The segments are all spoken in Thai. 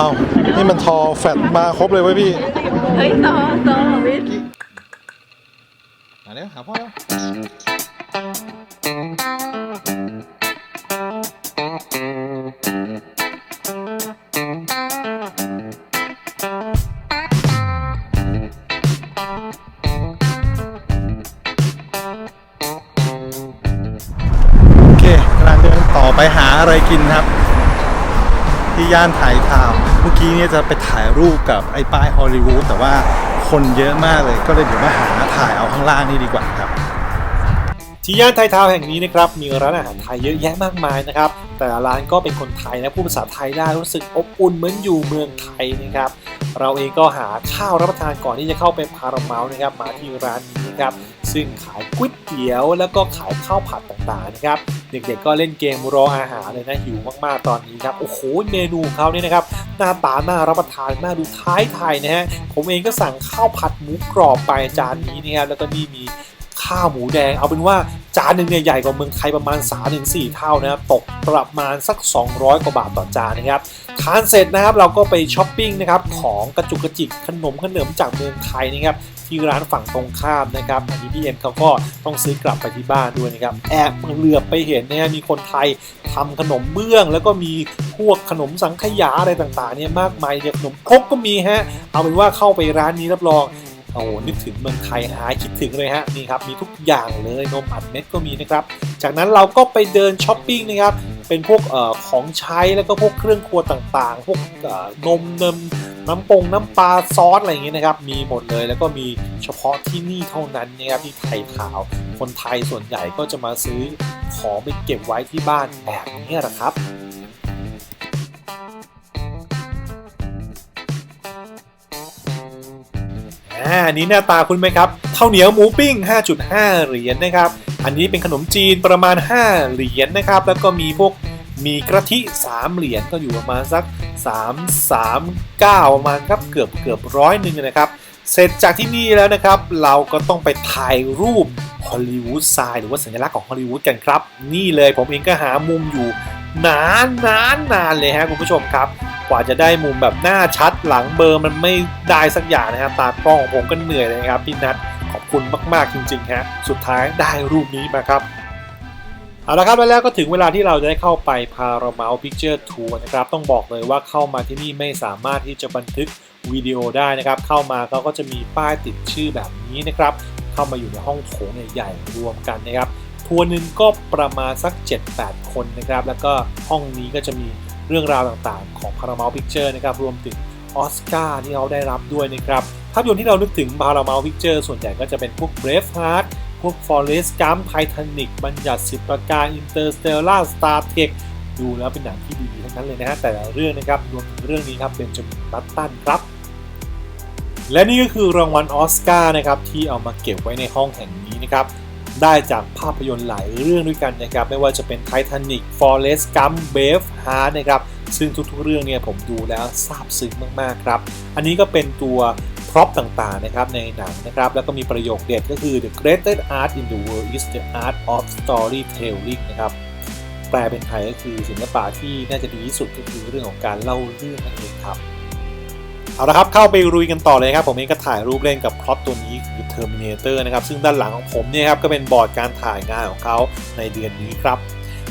เอ้านี่มันทอแฟตมาครบเลยเว้ยพี่เฮ้ยต่อต่อวิทย์มาเร็วหาพ่อแล้วโอเคกำลังเดินต่อไปหาอะไรกินครับ ที่ย่านไทยทาวน์เมื่อกี้เนี่ยจะไปถ่ายรูปกับไอ้ป้ายฮอลลีวูดแต่ว่าคนเยอะมากเลยก็เลยเดี๋ยวมาหาถ่ายเอาข้างล่างนี่ดีกว่าครับที่ย่านไทยทาวแห่งนี้นะครับมีร้านอาหารไทยเยอะแยะมากมายนะครับแต่ละร้านก็เป็นคนไทยนะพูดภาษาไทยได้รู้สึกอบอุ่นเหมือนอยู่เมืองไทยนะครับเราเองก็หาข้าวรับประทานก่อนที่จะเข้าไปพาราเมาส์นะครับมาที่ร้านนี้นะครับ ซึ่งขายก๋วยเตี๋ยวแล้วก็ขายข้าวผัดต่างๆนะครับเด็กๆก็เล่นเกมรออาหารเลยนะหิวมากๆตอนนี้ครับโอ้โหเมนูของเขาเนี่ยนะครับหน้าตาน่ารับประทานน่าดูท้ายไทยนะฮะผมเองก็สั่งข้าวผัดหมูกรอบไปจานนี้นะครับแล้วก็นี่มี ข้าวหมูแดง เอาเป็นว่าจานหนึ่งเนี่ยใหญ่กว่าเมืองไทยประมาณ 3-4 เท่านะครับตกประมาณสัก 200 กว่าบาทต่อจานนะครับทานเสร็จนะครับเราก็ไปช้อปปิ้งนะครับของกระจุกกระจิกขนมขนมจากเมืองไทยนะครับที่ร้านฝั่งตรงข้ามนะครับอันนี้พี่เอ็มเขาก็ต้องซื้อกลับไปที่บ้านด้วยนะครับแอบเหลือบไปเห็นนะฮะมีคนไทยทำขนมเบื้อง แล้วก็มีพวกขนมสังขยาอะไรต่างๆเนี่ยมากมายเนี่ยขนมครกก็มีฮะเอาเป็นว่าเข้าไปร้านนี้รับรอง โอ้โหนึกถึงเมืองไทยหายคิดถึงเลยฮะนี่ครับมีทุกอย่างเลยนมอัดเม็ดก็มีนะครับ จากนั้นเราก็ไปเดินช้อปปิ้งนะครับเป็นพวกอของใช้แล้วก็พวกเครื่องครัวต่างๆ พวกนมเนมน้ำปงน้ำปลาซอสอะไรอย่างเงี้ยนะครับ มีหมดเลยแล้วก็มีเฉพาะที่นี่เท่านั้นนะครับที่ไทยขาว คนไทยส่วนใหญ่ก็จะมาซื้อของไปเก็บไว้ที่บ้านแบบนี้แหละครับ 5 อันนี้หน้าตาคุณไหมครับข้าวเหนียวหมูปิ้ง 5.5 เหรียญนะครับ อันนี้เป็นขนมจีนประมาณ 5 เหรียญนะครับ แล้วก็มีพวกมีกระทิ 3 เหรียญก็อยู่ประมาณสัก 3 3 9 ประมาณครับเกือบเกือบร้อยหนึ่งนะครับ เสร็จจากที่นี่แล้วนะครับ เราก็ต้องไปถ่ายรูป ฮอลลีวูดไซน์หรือว่าสัญลักษณ์ของฮอลลีวูดกันครับ นี่เลยผมเองก็หามุมอยู่นานนานนานเลยฮะคุณผู้ชมครับ กว่าจะได้มุมแบบหน้าชัดหลังเบอร์มันไม่ได้สักอย่างนะครับตากล้องของผมก็เหนื่อยเลยครับพี่นัทขอบคุณมาก ๆ จริง ๆ ฮะ สุดท้ายได้รูปนี้มาครับเอาละครับแล้วแล้วก็ถึงเวลาที่เราจะได้เข้าไป Paramount Picture Tour นะครับ ต้องบอกเลยว่าเข้ามาที่นี่ไม่สามารถที่จะบันทึกวิดีโอได้นะครับ เข้ามาเขาก็จะมีป้ายติดชื่อแบบนี้นะครับ เข้ามาอยู่ในห้องโถงใหญ่ๆรวมกันนะครับ ทัวร์หนึ่งก็ประมาณสัก 7-8 คนนะครับ แล้วก็ห้องนี้ก็จะมีเรื่องราวต่างๆ ของ Paramount Picture นะครับ รวมถึงออสการ์ที่เขาได้รับด้วยนะครับภาพยนตร์ที่เรานึกถึง Paramount Picture ส่วนใหญ่ก็จะเป็นพวก Braveheart พวก Forrest Gump Titanic บัญญัติสิบประการ Interstellar Star Trek ดูแล้วเป็นหนังที่ดีๆทั้งนั้นเลยนะฮะแต่ละเรื่องนะครับรวมถึงเรื่องนี้ครับเป็นจมินบัตตันครับ และนี่ก็คือรางวัลออสการ์นะครับที่เอามาเก็บไว้ในห้องแห่งนี้นะครับได้จากภาพยนตร์หลายเรื่องด้วยกันนะครับไม่ว่าจะเป็น Titanic Forrest Gump Braveheart นะครับซึ่งทุกๆเรื่องเนี่ยผมดูแล้วซาบซึ้งมากๆครับ อันนี้ก็เป็นตัวพร็อพต่างๆนะครับในหนังนะครับแล้วก็มีประโยคเด็ดก็คือ the greatest art in the world is the art of storytelling นะครับแปลเป็นไทยก็คือศิลปะที่น่าจะดีที่สุดก็คือเรื่องของการเล่าเรื่องนั่นเองครับ เอาละครับเข้าไปรุยกันต่อเลยครับ ผมเองก็ถ่ายรูปเล่นกับพล็อตตัวนี้คือ Terminator นะครับ ซึ่งด้านหลังของผมเนี่ยครับก็เป็นบอร์ดการถ่ายงานของเขาในเดือนนี้ครับ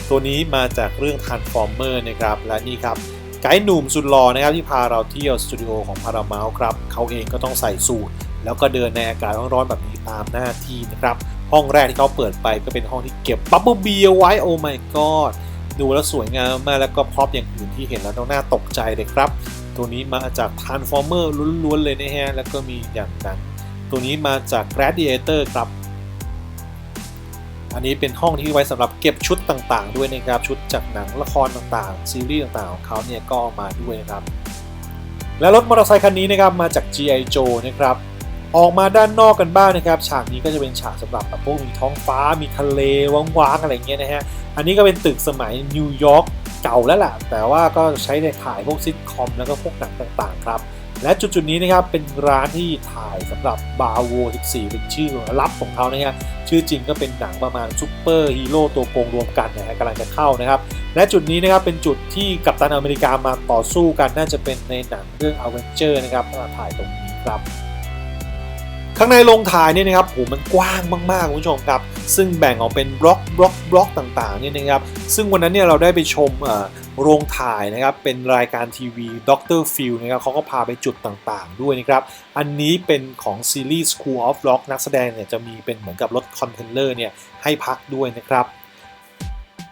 ตัวนี้มาจากเรื่อง Transformer นะครับ และนี่ครับไกด์หนุ่มสุดหล่อนะครับที่พาเราเที่ยวสตูดิโอของ Paramount ครับเขาเองก็ต้องใส่สูทแล้วก็เดินในอากาศร้อนๆแบบนี้ตามหน้าที่นะครับ ห้องแรกที่เขาเปิดไปก็เป็นห้องที่เก็บบับเบิลบีเอาไว้โอ้ my god ดูแล้วสวยงามมากแล้วก็พร็อพอย่างอื่นที่เห็นแล้วต้องน่าตกใจเลยครับ ตัวนี้มาจาก Transformer ล้วนๆเลยนะฮะ แล้วก็มีอย่างนั้นตัวนี้มาจาก Gladiator ครับ อันนี้เป็นห้องที่ไว้สำหรับเก็บชุดต่างๆ ด้วยนะครับ ชุดจากหนังละครต่างๆ ซีรีส์ต่างๆ ของเขาเนี่ยก็มาด้วยนะครับ และรถมอเตอร์ไซค์คันนี้นะครับมาจาก G.I. Joe นะครับออกมาด้านนอกกันบ้างนะครับ ฉากนี้ก็จะเป็นฉากสำหรับแบบพวกมีท้องฟ้ามีทะเลว้างๆอะไรเงี้ยนะฮะ อันนี้ก็เป็นตึกสมัยนิวยอร์ก เก่าแล้วล่ะ แต่ว่าก็ใช้ในถ่ายพวกซิทคอมแล้วก็พวกหนังต่างๆครับ และจุดๆนี้นะครับเป็นร้านที่ถ่ายสำหรับบาโว14 เป็นชื่อลับของเขานะฮะชื่อจริงก็เป็นหนังประมาณซูเปอร์ฮีโร่ตัวโกงรวมกันนะฮะกำลังจะเข้านะครับและจุดนี้นะครับเป็นจุดที่กัปตันอเมริกามาต่อสู้กันน่าจะเป็นในหนังเรื่องอเวนเจอร์นะครับถ่ายตรงนี้ครับ ข้างในโรงถ่ายเนี่ยนะครับโหมันกว้างมากๆคุณผู้ชมครับซึ่งแบ่งออกเป็นบล็อกบล็อกบล็อกต่างๆเนี่ยนะครับซึ่งวันนั้นเนี่ยเราได้ไปชมอ่อโรงถ่ายนะครับเป็นรายการทีวีด็อกเตอร์ฟิลนะครับเขาก็พาไปจุดต่างๆด้วยนะครับอันนี้เป็นของซีรีส์ School of Rock นักแสดงเนี่ยจะมีเป็นเหมือนกับรถคอนเทนเนอร์เนี่ยให้พักด้วยนะครับ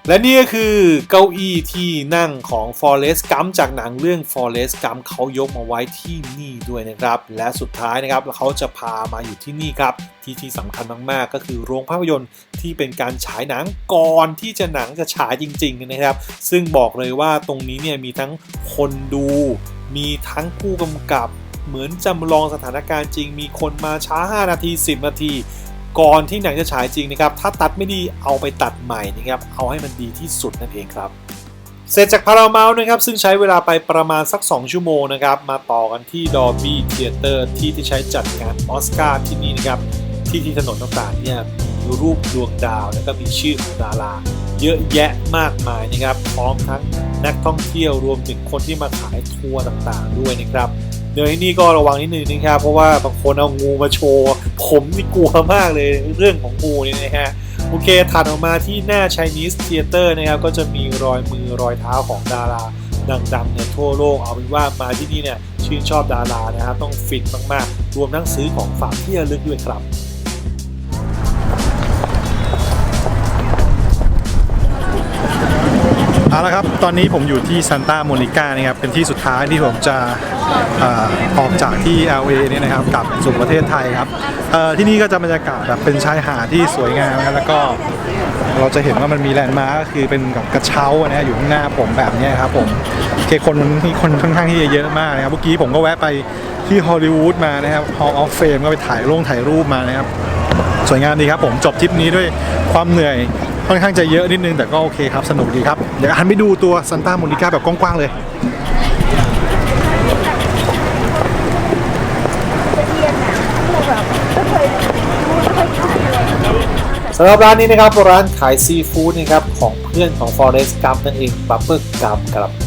และนี่ก็คือเก้าอี้ที่นั่งของ Forest Gump จากหนังเรื่อง Forest Gump เขายกมาไว้ที่นี่ด้วยนะครับ และสุดท้ายนะครับเขาจะพามาอยู่ที่นี่ครับ ที่ที่สำคัญมากๆ ก็คือโรงภาพยนตร์ที่เป็นการฉายหนังก่อนที่จะหนังจะฉายจริงๆนะครับ ซึ่งบอกเลยว่าตรงนี้เนี่ยมีทั้งคนดู มีทั้งผู้กำกับ เหมือนจำลองสถานการณ์จริง มีคนมาช้า 5 นาที 10 นาที ก่อนที่หนังจะฉายจริงนะครับ ถ้าตัดไม่ดีเอาไปตัดใหม่นะครับ เอาให้มันดีที่สุดนั่นเองครับ เสร็จจากพาราเมลนะครับ ซึ่งใช้เวลาไปประมาณสัก 2 ชั่วโมงนะครับ มาต่อกันที่ Dolby Theater ที่ที่ใช้จัดงานออสการ์ที่นี่นะครับ ที่ที่ถนนต่างๆเนี่ยมีรูปดวงดาว แล้วก็มีชื่อของดาราเยอะแยะมากมายนะครับ พร้อมทั้งนักท่องเที่ยวรวมถึงคนที่มาขายทัวร์ต่างๆ ด้วยนะครับ เดินที่นี่ก็ระวังนิดนึงนะครับเพราะว่าบางคนเอางูมาโชว์ ผมนี่กลัวมากเลยเรื่องของงูนี่นะฮะโอเคถัดออกมาที่หน้า Chinese Theater นะครับก็จะมีรอยมือรอยเท้าของดาราดังๆเนี่ยทั่วโลกเอาเป็นว่ามาที่นี่เนี่ยชื่นชอบดารานะครับต้องฟินมากๆ รวมทั้งซื้อของฝากที่ระลึกด้วยครับเอาละครับ ตอนนี้ผมอยู่ที่ซานตาโมนิกานะครับ เป็นที่สุดท้ายที่ผมจะ อออกจากที่ LA เนี่ยนะครับกลับสู่ประเทศไทยครับที่นี่ก็จะบรรยากาศแบบเป็นชายหาดที่สวยงามนะครับแล้วก็เราจะเห็นว่ามันมีแลนด์มาร์คคือเป็นกับกระเช้านะอยู่ข้างหน้าผมแบบนี้ครับผมโอเคคนมันมีคนค่อนข้างที่จะเยอะมากนะครับเมื่อกี้ผมก็แวะไปที่ฮอลลีวูดมานะครับ Hall of Fame ก็ไปถ่ายรูปถ่ายรูปมานะครับ สวยงามดีครับผมจบทริปนี้ด้วยความเหนื่อยค่อนข้างจะเยอะนิดนึงแต่ก็โอเคครับ สนุกดีครับ เดี๋ยวหันไปดูตัวซันต้าโมนิก้าแบบกว้างๆเลย สำหรับร้านนี้นะครับร้านขายซีฟู้ดนะครับของเพื่อนของ Forest g u m นั่นเองบับเบิลกัมครับ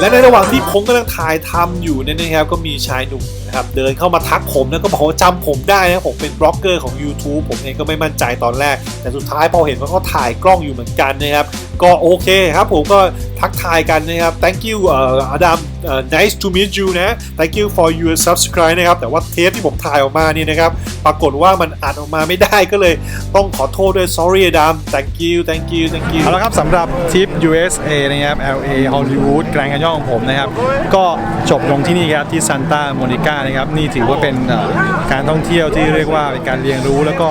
และในระหว่างที่ผมกำลังถ่ายทำอยู่เนี่ยนะครับก็มีชายหนุ่มนะครับเดินเข้ามาทักผมแล้วก็บอกว่าจำผมได้นะผมเป็นบล็อกเกอร์ของ YouTube ผมเองก็ไม่มั่นใจตอนแรก แต่สุดท้ายพอเห็นว่าเขาถ่ายกล้องอยู่เหมือนกันนะครับก็โอเคครับผมก็ทักทายกันนะครับ thank you เอ่ออดัม nice to meet you นะ thank you for your subscribe นะครับ แต่ว่าเทปที่ผมถ่ายออกมานี่นะครับ ปรากฏว่ามันอัดออกมาไม่ได้ก็เลยต้องขอโทษด้วย sorry อดัม thank you thank you thank you เอาละครับสำหรับทริป USA นะครับ LA Hollywood แกรนด์แคนย่อนของผมนะครับ ก็จบลงที่นี่ครับที่ซานตาโมนิกานะครับนี่ถือว่าเป็นการท่องเที่ยวที่เรียกว่าเป็นการเรียนรู้ แล้วก็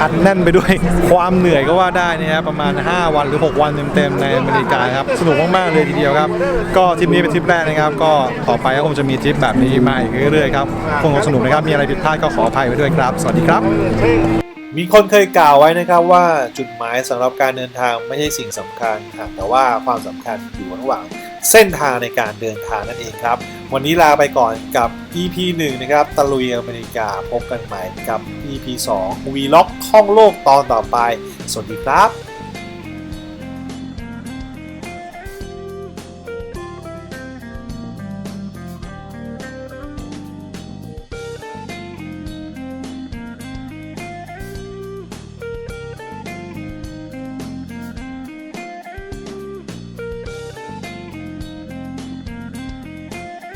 อัดแน่นไปด้วยความเหนื่อยก็ว่าได้นะครับประมาณ 5 วันหรือ 6 วันเต็มๆในอเมริกาครับสนุกมากๆเลยทีเดียวครับ ก็ทริปนี้เป็นทริปแรกนะครับ ก็ต่อไปก็คงจะมีทริปแบบนี้มาอีกเรื่อยๆครับคงสนุกนะครับมีอะไรผิดพลาดก็ขออภัยไว้ด้วยครับ สวัสดีครับ มีคนเคยกล่าวไว้นะครับว่าจุดหมายสำหรับการเดินทางไม่ใช่สิ่งสำคัญค่ะแต่ว่าความสำคัญอยู่ระหว่างเส้นทางในการเดินทางนั่นเองครับ วันนี้ลาไปก่อนกับ EP 1 นะครับ ตะลุยอเมริกาพบกันใหม่กับ EP 2วีล็อกท่องโลกตอนต่อไป สวัสดีครับ